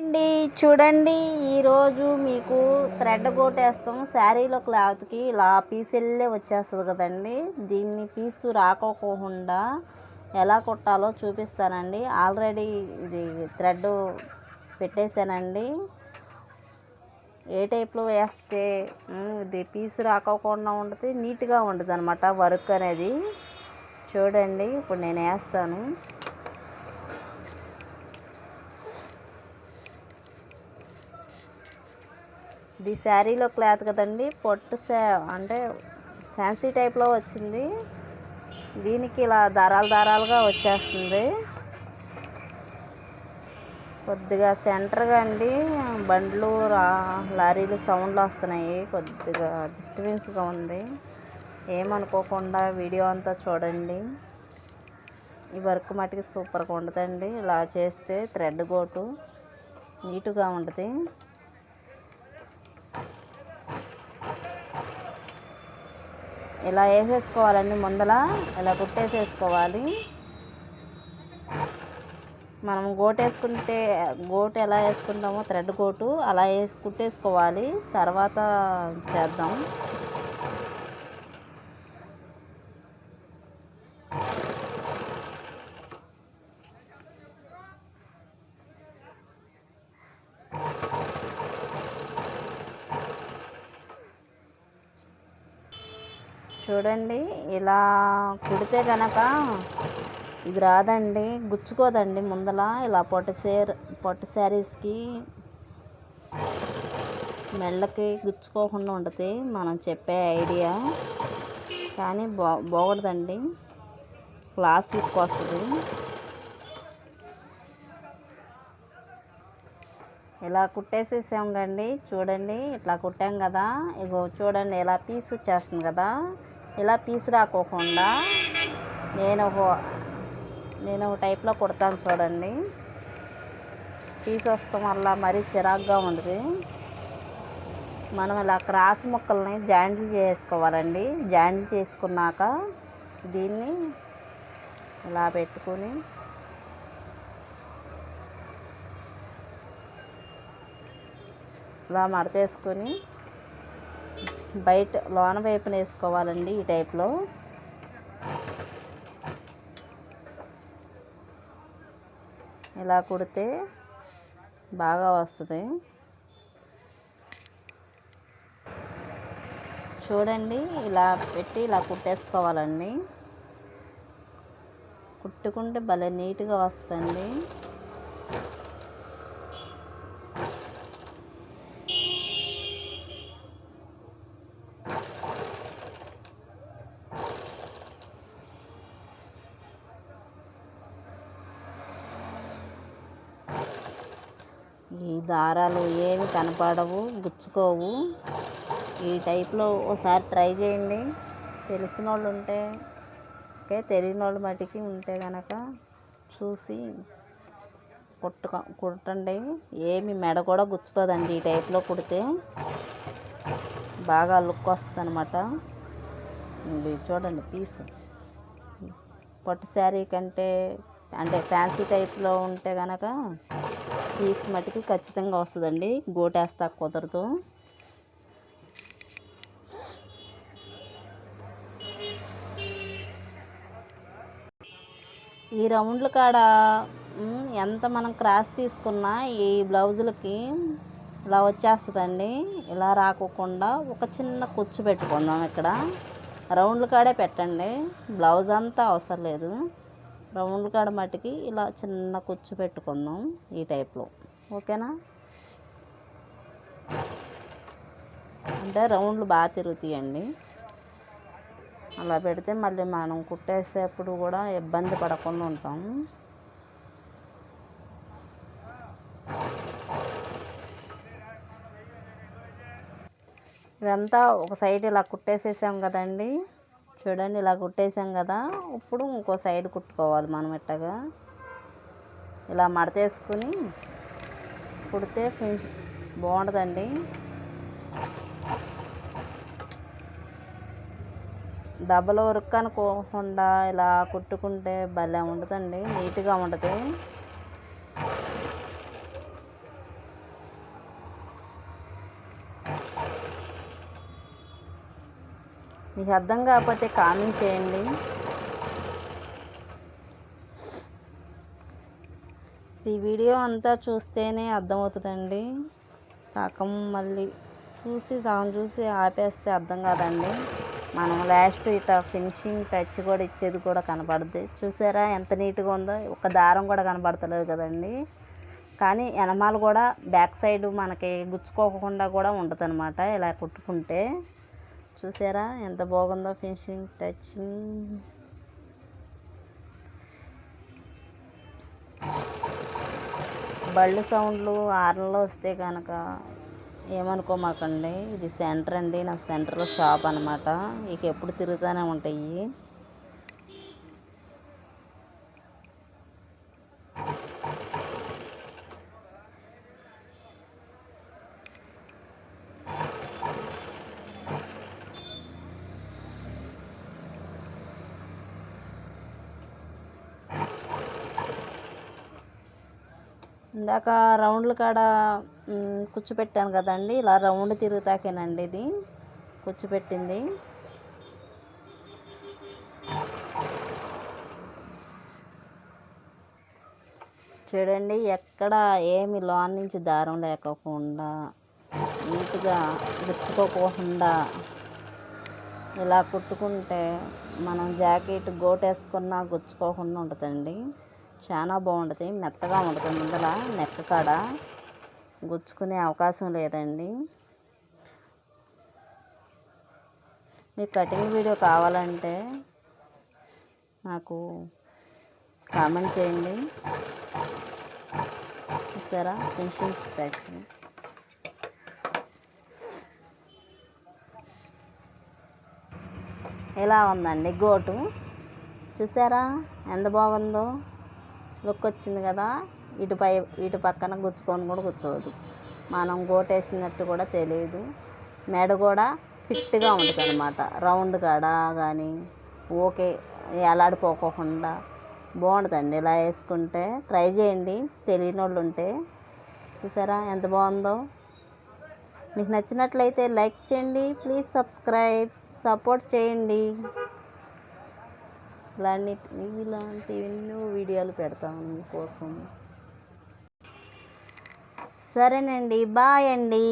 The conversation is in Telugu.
అండి చూడండి. ఈరోజు మీకు థ్రెడ్ కొట్టేస్తాం. శారీలో క్లాత్కి ఇలా పీసెల్లే వచ్చేస్తుంది కదండి. దీన్ని పీసు రాకోకుండా ఎలా కుట్టాలో చూపిస్తానండి. ఆల్రెడీ ఇది థ్రెడ్ పెట్టేశానండి. ఏ టైప్లో వేస్తే ఇది పీసు రాకోకుండా ఉంటుంది నీట్గా ఉంటుంది అనమాట వర్క్ అనేది. చూడండి ఇప్పుడు నేను వేస్తాను. ఇది శారీలో క్లాత్ కదండి పొట్టు శా అంటే ఫ్యాన్సీ టైప్లో వచ్చింది. దీనికి ఇలా దారాలు దారాలుగా వచ్చేస్తుంది. కొద్దిగా సెంటర్గా అండి బండ్లు రా లారీలు సౌండ్లు వస్తున్నాయి. కొద్దిగా డిస్టర్బెన్స్గా ఉంది. ఏమనుకోకుండా వీడియో అంతా చూడండి. ఈ వర్క్ మటుకి సూపర్గా ఉండదండి ఇలా చేస్తే థ్రెడ్ కోటు నీటుగా ఉంటుంది. ఇలా వేసేసుకోవాలండి ముందల. ఇలా కుట్టేసేసుకోవాలి. మనం గోటు వేసుకుంటే గోటు ఎలా వేసుకుంటామో థ్రెడ్ గోటు అలా వేసి కుట్టేసుకోవాలి. తర్వాత చేద్దాం. చూడండి ఇలా కుడితే గనక ఇది రాదండి గుచ్చుకోదండి ముందల. ఇలా పొట్ట సేర్ పొట్ట శారీస్కి మెళ్ళకి గుచ్చుకోకుండా ఉంటుంది మనం చెప్పే ఐడియా. కానీ బా బాగుంటుందండి క్లాస్ లుక్ వస్తుంది. ఇలా కుట్టేసేసాం కండి చూడండి ఇట్లా కుట్టాం కదా. ఇగో చూడండి ఇలా పీస్ వచ్చేస్తుంది కదా. ఇలా పీస్ రాకోకుండా నేను ఒక నేను ఒక టైప్లో కుడతాను చూడండి. పీస్ వస్తాం వల్ల మరీ చిరాగ్గా ఉంటుంది మనం ఇలా క్రాస్ ముక్కల్ని జాయింట్లు చేసుకోవాలండి. జాయింట్ చేసుకున్నాక దీన్ని ఇలా పెట్టుకొని ఇలా మడతేసుకొని బయట లోన వైపున వేసుకోవాలండి ఈ టైప్లో ఇలా కుడితే బాగా వస్తుంది. చూడండి ఇలా పెట్టి ఇలా కుట్టేసుకోవాలండి. కుట్టుకుంటే భలే నీట్గా వస్తుందండి. ఈ దారాలు ఏమి కనపడవు గుచ్చుకోవు. ఈ టైప్లో ఒకసారి ట్రై చేయండి. తెలిసిన వాళ్ళు ఉంటే ఓకే? తెలియని వాళ్ళు మటుకి ఉంటే కనుక చూసి కుట్టుక కుట్టండి. ఏమి మెడ కూడా గుచ్చుకోదండి ఈ టైప్లో కుడితే. బాగా లుక్ వస్తుంది అనమాట ఇది చూడండి పీసు. పట్టు శారీ కంటే అంటే ఫ్యాన్సీ టైప్లో ఉంటే కనుక పీస్ మటుకు ఖచ్చితంగా వస్తుందండి. గోటేస్తా కుదరదు. ఈ రౌండ్ల కాడ ఎంత మనం క్రాస్ తీసుకున్నా ఈ బ్లౌజులకి ఇలా వచ్చేస్తుందండి. ఇలా రాకోకుండా ఒక చిన్న కుచ్చు పెట్టుకుందాం ఇక్కడ. రౌండ్ల కాడే పెట్టండి. బ్లౌజ్ అంతా అవసరం లేదు. రౌండ్ కాడ మట్టుకి ఇలా చిన్న కుచ్చు పెట్టుకుందాం ఈ టైప్లో. ఓకేనా? అంటే రౌండ్లు బాగా తిరుగుతాయండి. అలా పెడితే మళ్ళీ మనం కుట్టేసేప్పుడు కూడా ఇబ్బంది పడకుండా ఉంటాం. ఇదంతా ఒక సైడ్ ఇలా కుట్టేసేసాం కదండి. చూడండి ఇలా కుట్టేసాం కదా. ఇప్పుడు ఇంకో సైడ్ కుట్టుకోవాలి మనం ఇట్టగా ఇలా మడతేసుకుని కుడితే ఫినిష్ బాగుంటుందండి. డబల్ వర్క్ అనుకోకుండా ఇలా కుట్టుకుంటే భలే ఉంటుందండి. నీట్గా ఉంటుంది. మీకు అర్థం కాకపోతే కామెంట్ చేయండి. ఈ వీడియో అంతా చూస్తేనే అర్థమవుతుందండి. సగం మళ్ళీ చూసి సగం చూసి ఆపేస్తే అర్థం కాదండి. మనం లాస్ట్ ఇట్లా ఫినిషింగ్ టచ్ కూడా ఇచ్చేది కూడా కనపడుద్ది చూసారా ఎంత నీట్గా ఉందో? ఒక దారం కూడా కనపడతలేదు కదండి. కానీ ఎనమాలు కూడా బ్యాక్ సైడ్ మనకి గుచ్చుకోకుండా కూడా ఉంటుంది ఇలా కుట్టుకుంటే. చూసారా? ఎంత బాగుందో ఫినిషింగ్ టచింగ్ బళ్ళు సౌండ్లు ఆర్లలో వస్తే కనుక ఏమనుకోమాకండి? ఇది సెంటర్ అండి. నా సెంటర్లో షాప్ అనమాట ఇక ఎప్పుడు తిరుగుతూనే ఉంటాయి. ఇందాక రౌండ్ల కాడ కూర్చోపెట్టాను కదండి. ఇలా రౌండ్ తిరుగుతాకేనండి ఇది. కూర్చోపెట్టింది. చూడండి ఎక్కడ ఏమి లోన్ నుంచి దారం లేకోకుండా నీట్గా గుచ్చుకోకుండా ఇలా కుట్టుకుంటే మనం జాకెట్ గోటేసుకున్నా గుచ్చుకోకుండా ఉంటుందండి. చాలా బాగుంటుంది. మెత్తగా ఉంటుంది ముందర నెక్ కాడ గుచ్చుకునే అవకాశం లేదండి. మీకు కటింగ్ వీడియో కావాలంటే నాకు కామెంట్ చేయండి. చూసారా ఫినిషింగ్ స్టాచ్ ఎలా ఉందండి గోటు? చూసారా? ఎంత బాగుందో? లుక్ వచ్చింది కదా ఇటుపై ఇటు పక్కన గుచ్చుకొని కూడా కూర్చోవద్దు. మనం గోటేసినట్టు కూడా తెలియదు మెడ కూడా ఫిట్గా ఉంటుంది అనమాట రౌండ్ కాడ కానీ ఓకే ఎలాడిపోకోకుండా బాగుంటుందండి. ఇలా వేసుకుంటే ట్రై చేయండి. తెలియని వాళ్ళు ఉంటే చూసారా ఎంత బాగుందో? మీకు నచ్చినట్లయితే లైక్ చేయండి. ప్లీజ్ సబ్స్క్రైబ్ సపోర్ట్ చేయండి. ఇలాంటి ఇలాంటి ఎన్నో వీడియోలు పెడతాము మీకోసం. సరేనండి బాయ్ అండి.